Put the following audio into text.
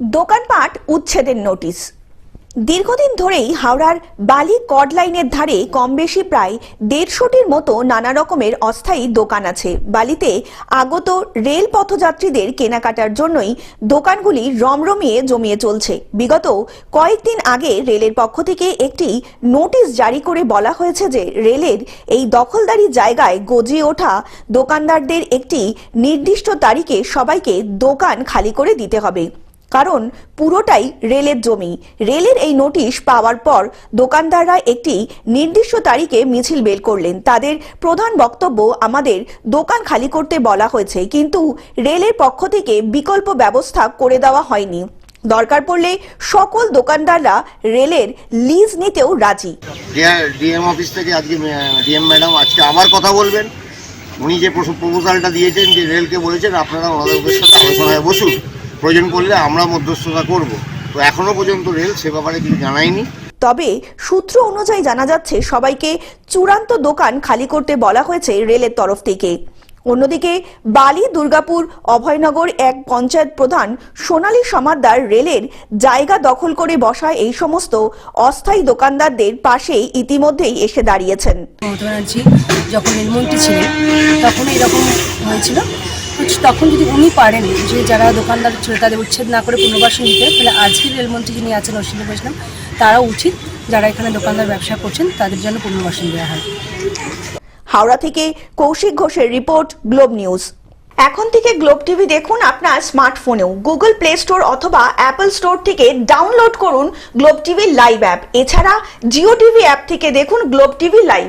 দোকানপাট উচ্ছেদের নোটিশ। দীর্ঘদিন ধরেই হাওড়ার বালি কড লাইনের ধারে কম বেশি প্রায় দেড়শোটির মতো নানা রকমের অস্থায়ী দোকান আছে। বালিতে আগত রেল পথযাত্রীদের কেনাকাটার জন্যই দোকানগুলি রমরমিয়ে জমিয়ে চলছে। বিগত কয়েকদিন আগে রেলের পক্ষ থেকে একটি নোটিশ জারি করে বলা হয়েছে যে রেলের এই দখলদারি জায়গায় গজিয়ে ওঠা দোকানদারদের একটি নির্দিষ্ট তারিখে সবাইকে দোকান খালি করে দিতে হবে। কারণ পুরোটাই রেলের জমি। রেলের এই নোটিশ পাওয়ার পর দোকানদাররা একটি নির্দিষ্ট তারিখে মিছিল বের করলেন। তাদের প্রধান বক্তব্য আমাদের দোকান খালি করতে বলা হয়েছে, কিন্তু রেলের পক্ষ থেকে বিকল্প ব্যবস্থা করে দেওয়া হয়নি। দরকার পড়লে সকল দোকানদাররা রেলের লিজ নিতেও রাজি। ডিএম অফিস থেকে আজকে ডিএম ম্যাডাম আজকে আবার কথা বলবেন। উনি যে প্রপোজালটা দিয়েছেন, যে রেলকে বলেছেন, আপনারা ওনাদের সাথে আলোচনায় বসুন। প্রয়োজন পড়লে আমরা মধ্যস্থতা করব। তো এখনও পর্যন্ত রেল সে ব্যাপারে কিছু জানায়নি। তবে সূত্র অনুযায়ী জানা যাচ্ছে সবাইকে চূড়ান্ত দোকান খালি করতে বলা হয়েছে রেলের তরফ থেকে। অন্যদিকে বালি দুর্গাপুর অভয়নগর এক পঞ্চায়েত প্রধান সোনালী সমাদ্দার রেলের জায়গা দখল করে বসা এই সমস্ত অস্থায়ী দোকানদারদের পাশে ইতিমধ্যেই এসে দাঁড়িয়েছেন। যখন রেলমন্ত্রী ছিলেন তখন এরকম হয়েছিল তখন যদি উনি পারেন, যে যারা দোকানদার ছিল তাদের উচ্ছেদ না করে পুনর্বাসন দিতে, তাহলে আজকের রেলমন্ত্রী যিনি আছেন অশ্বিনী বৈষ্ণব তারা উচিত যারা এখানে দোকানদার ব্যবসা করছেন, তাদের জন্য পুনর্বাসন দেওয়া হয়। হাওড়া থেকে কৌশিক ঘোষের রিপোর্ট, গ্লোব নিউজ। এখন থেকে গ্লোব টিভি দেখুন আপনার স্মার্টফোনেও। গুগল প্লে স্টোর অথবা অ্যাপল স্টোর থেকে ডাউনলোড করুন গ্লোব টিভি লাইভ অ্যাপ। এছাড়া জিও টিভি অ্যাপ থেকে দেখুন গ্লোব টিভি লাইভ।